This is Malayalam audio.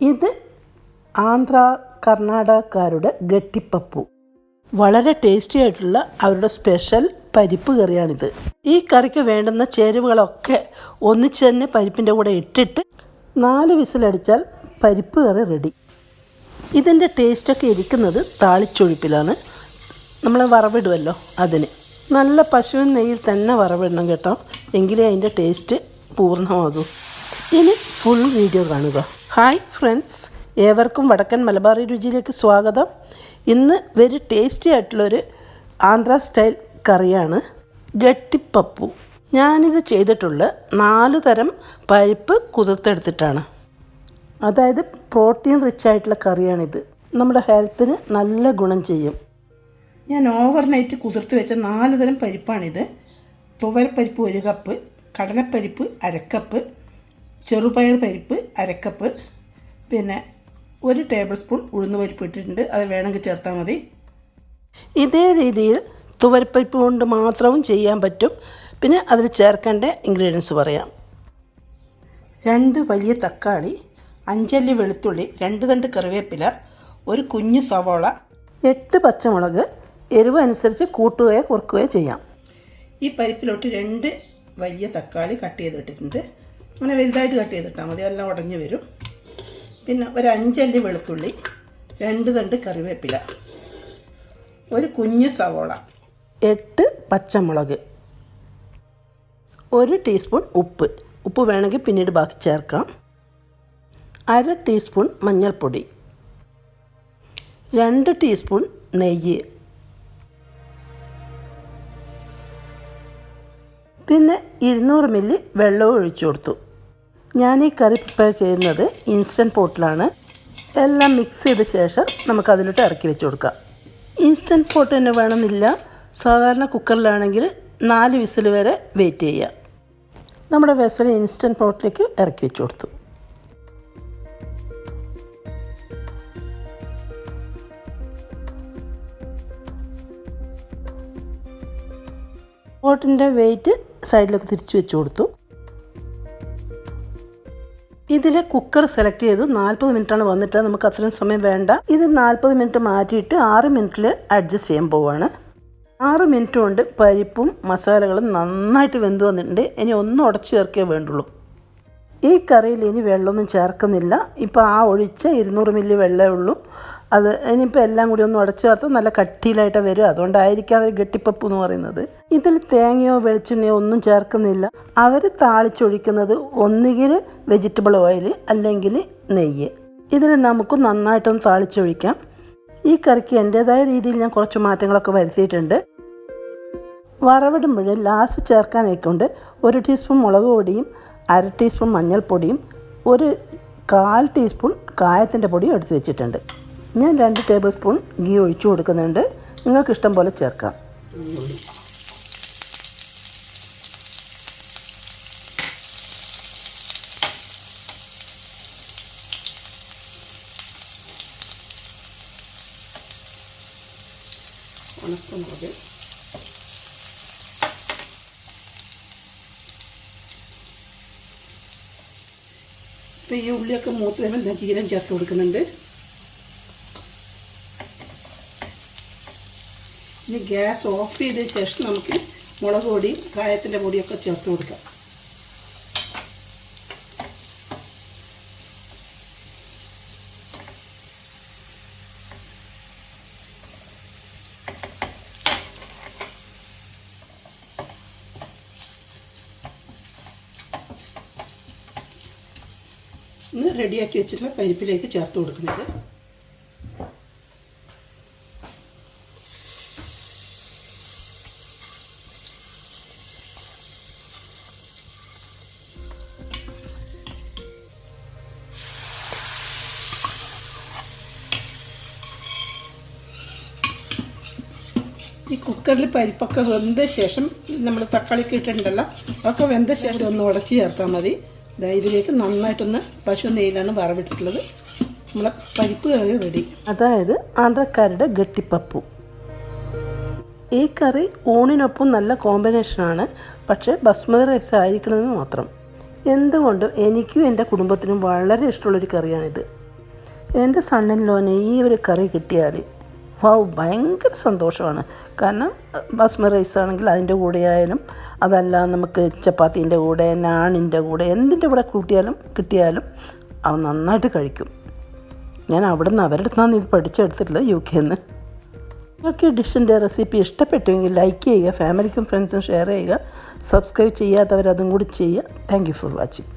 ഇത് ആന്ധ്ര കർണാടകക്കാരുടെ ഗട്ടിപ്പപ്പു. വളരെ ടേസ്റ്റി ആയിട്ടുള്ള അവരുടെ സ്പെഷ്യൽ പരിപ്പ് കറിയാണിത്. ഈ കറിക്ക് വേണ്ടുന്ന ചേരുവകളൊക്കെ ഒന്നിച്ച് തന്നെ പരിപ്പിന്റെ കൂടെ ഇട്ടിട്ട് നാല് വിസിലടിച്ചാൽ പരിപ്പ് കറി റെഡി ഇതിന്റെ ടേസ്റ്റൊക്കെ ഇരിക്കുന്നത് താളിച്ചൊഴിപ്പിലാണ്. നമ്മൾ വറവിടുമല്ലോ അതിന്. നല്ല പശുവിൻ നെയ്യിൽ തന്നെ വറവിടണം കേട്ടോ. എങ്കിലേ അതിന്റെ ടേസ്റ്റ് പൂർണമാകൂ. ഇനി ഫുൾ വീഡിയോ കാണുക. ഹായ് ഫ്രണ്ട്സ് ഏവർക്കും വടക്കൻ മലബാറി രുചിയിലേക്ക് സ്വാഗതം. ഇന്ന് വെരി ടേസ്റ്റി ആയിട്ടുള്ളൊരു ആന്ധ്ര സ്റ്റൈൽ കറിയാണ് ഗട്ടിപ്പപ്പു. ഞാനിത് ചെയ്തിട്ടുള്ള നാല് തരം പരിപ്പ് കുതിർത്തെടുത്തിട്ടാണ്. അതായത് പ്രോട്ടീൻ റിച്ച് ആയിട്ടുള്ള കറിയാണിത്. നമ്മുടെ ഹെൽത്തിന് നല്ല ഗുണം ചെയ്യും. ഞാൻ ഓവർനൈറ്റ് കുതിർത്ത് വെച്ച നാല് തരം പരിപ്പാണിത്. തുവരപ്പരിപ്പ് ഒരു കപ്പ് കടലപ്പരിപ്പ് അരക്കപ്പ് ചെറുപയർ പരിപ്പ് അരക്കപ്പ് പിന്നെ ഒരു ടേബിൾ സ്പൂൺ ഉഴുന്ന് പരിപ്പ് ഇട്ടിട്ടുണ്ട്. അത് വേണമെങ്കിൽ ചേർത്താൽ മതി. ഇതേ രീതിയിൽ തുവരപ്പരിപ്പ് കൊണ്ട് മാത്രവും ചെയ്യാൻ പറ്റും. പിന്നെ അതിൽ ചേർക്കേണ്ട ഇൻഗ്രീഡിയൻസ് പറയാം. രണ്ട് വലിയ തക്കാളി അഞ്ചല്ലി വെളുത്തുള്ളി രണ്ട് തണ്ട് കറിവേപ്പില ഒരു കുഞ്ഞു സവോള എട്ട് പച്ചമുളക് എരിവ് അനുസരിച്ച് കൂട്ടുകയോ കുറക്കുകയോ ചെയ്യാം. ഈ പരിപ്പിലോട്ട് രണ്ട് വലിയ തക്കാളി കട്ട് ചെയ്തിട്ടിട്ടുണ്ട് അങ്ങനെ വലുതായിട്ട് കട്ട് ചെയ്തിട്ടാൽ മതി. എല്ലാം ഉടഞ്ഞു വരും. പിന്നെ ഒരു അഞ്ചല്ലി വെളുത്തുള്ളി രണ്ട് തണ്ട് കറിവേപ്പില ഒരു കുഞ്ഞ് സവോള എട്ട് പച്ചമുളക് ഒരു ടീസ്പൂൺ ഉപ്പ്. ഉപ്പ് വേണമെങ്കിൽ പിന്നീട് ബാക്കി ചേർക്കാം. അര ടീസ്പൂൺ മഞ്ഞൾപ്പൊടി രണ്ട് ടീസ്പൂൺ നെയ്യ്. പിന്നെ ഇരുന്നൂറ് മില്ലി വെള്ളവും ഒഴിച്ചു കൊടുത്തു. ഞാൻ ഈ കറി പ്രിപ്പയർ ചെയ്യുന്നത് ഇൻസ്റ്റന്റ് പോട്ടിലാണ് എല്ലാം മിക്സ് ചെയ്ത ശേഷം നമുക്ക് അതിലോട്ട് ഇറക്കി വെച്ച് കൊടുക്കാം. ഇൻസ്റ്റന്റ് പോട്ട് തന്നെ വേണമെന്നില്ല. സാധാരണ കുക്കറിലാണെങ്കിൽ നാല് വിസിൽ വരെ വെയിറ്റ് ചെയ്യുക. നമ്മുടെ വെസൽ ഇൻസ്റ്റന്റ് പോട്ടിലേക്ക് ഇറക്കി വെച്ച് കൊടുത്തു. പോട്ടിന്റെ വെയിറ്റ് സൈഡിലേക്ക് തിരിച്ചു വെച്ച് കൊടുത്തു. ഇതിൽ കുക്കർ സെലക്ട് ചെയ്തു നാൽപ്പത് മിനിറ്റാണ് വന്നിട്ട് നമുക്ക് അത്രയും സമയം വേണ്ട. ഇത് നാൽപ്പത് മിനിറ്റ് മാറ്റിയിട്ട് ആറ് മിനിറ്റിൽ അഡ്ജസ്റ്റ് ചെയ്യാൻ പോവാണ്. ആറ് മിനിറ്റ് കൊണ്ട് പരിപ്പും മസാലകളും നന്നായിട്ട് വെന്ത് വന്നിട്ടുണ്ട്. ഇനി ഒന്ന് ഉടച്ചു ചേർക്കേ വേണ്ടുള്ളൂ. ഈ കറിയിൽ ഇനി വെള്ളമൊന്നും ചേർക്കുന്നില്ല. ഇപ്പോൾ ആ ഒഴിച്ച ഇരുന്നൂറ് മില്ലി വെള്ളമേ ഉള്ളൂ. അത് ഇനിയിപ്പോൾ എല്ലാം കൂടി ഒന്ന് ഉടച്ചു ചേർത്ത് നല്ല കട്ടിയിലായിട്ട് വരും. അതുകൊണ്ടായിരിക്കും അവർ ഗട്ടിപ്പപ്പ് എന്ന് പറയുന്നത്. ഇതിൽ തേങ്ങയോ വെളിച്ചെണ്ണയോ ഒന്നും ചേർക്കുന്നില്ല. അവർ താളിച്ചൊഴിക്കുന്നത് ഒന്നുകിൽ വെജിറ്റബിൾ ഓയിൽ അല്ലെങ്കിൽ നെയ്യ്. ഇതിൽ നമുക്ക് നന്നായിട്ടൊന്ന് താളിച്ചൊഴിക്കാം. ഈ കറിക്ക് എന്റേതായ രീതിയിൽ ഞാൻ കുറച്ച് മാറ്റങ്ങളൊക്കെ വരുത്തിയിട്ടുണ്ട്. വറവിടുമ്പോൾ ലാസ്റ്റ് ചേർക്കാനായിക്കൊണ്ട് ഒരു ടീസ്പൂൺ മുളക് പൊടിയും അര ടീസ്പൂൺ മഞ്ഞൾപ്പൊടിയും ഒരു കാൽ ടീസ്പൂൺ കായത്തിന്റെ പൊടിയും എടുത്ത് വെച്ചിട്ടുണ്ട്. ഞാൻ രണ്ട് ടേബിൾ സ്പൂൺ ഗീ ഒഴിച്ചു കൊടുക്കുന്നുണ്ട്. നിങ്ങൾക്ക് ഇഷ്ടം പോലെ ചേർക്കാം. ഈ ഉള്ളിയൊക്കെ മൂത്ത് വരുമ്പോൾ ഞാൻ ജീരം ചേർത്ത് കൊടുക്കുന്നുണ്ട്. ഇനി ഗ്യാസ് ഓഫ് ചെയ്ത ശേഷം നമുക്ക് മുളക് പൊടി കായത്തിന്റെ പൊടിയൊക്കെ ചേർത്ത് കൊടുക്കാം. ഇന്ന് റെഡിയാക്കി വെച്ചിട്ടുള്ള പരിപ്പിലേക്ക് ചേർത്ത് കൊടുക്കുന്നത്. ഈ കുക്കറിൽ പരിപ്പൊക്കെ വെന്ത ശേഷം നമ്മൾ തക്കാളിക്ക് ഇട്ടിട്ടുണ്ടല്ലോ അതൊക്കെ വെന്ത ശേഷം ഒന്ന് ഉടച്ച് ചേർത്താൽ മതി. ഇതിലേക്ക് നന്നായിട്ടൊന്ന് പശു നെയ്യിലാണ് വറവിട്ടിട്ടുള്ളത്. നമ്മളെ പരിപ്പ് കറി റെഡി അതായത് ആന്ധ്രക്കാരുടെ ഗട്ടിപ്പപ്പു. ഈ കറി ഊണിനൊപ്പം നല്ല കോമ്പിനേഷനാണ് പക്ഷേ ബസ്മതി റൈസ് ആയിരിക്കണമെന്ന് മാത്രം. എന്തുകൊണ്ടും എനിക്കും എന്റെ കുടുംബത്തിനും വളരെ ഇഷ്ടമുള്ളൊരു കറിയാണിത്. എന്റെ സണ്ണിലോന് ഈ ഒരു കറി കിട്ടിയാൽ വൗ ഭയങ്കര സന്തോഷമാണ്. കാരണം ബസ്മതി റൈസ് ആണെങ്കിൽ അതിന്റെ കൂടെ ആയാലും അതല്ല നമുക്ക് ചപ്പാത്തീന്റെ കൂടെ നാണിന്റെ കൂടെ എന്തിന്റെ കൂടെ കൂട്ടിയാലും കിട്ടിയാലും അവ നന്നായിട്ട് കഴിക്കും. ഞാൻ അവിടെ നിന്ന് അവരുടെ അടുത്താണ് ഇത് പഠിച്ചെടുത്തിട്ടുള്ളത് യു കെന്ന് നിങ്ങൾക്ക് ഈ ഡിഷിന്റെ റെസിപ്പി ഇഷ്ടപ്പെട്ടുവെങ്കിൽ ലൈക്ക് ചെയ്യുക ഫാമിലിക്കും ഫ്രണ്ട്സും ഷെയർ ചെയ്യുക സബ്സ്ക്രൈബ് ചെയ്യാത്തവരതും കൂടി ചെയ്യുക. Thank you for watching.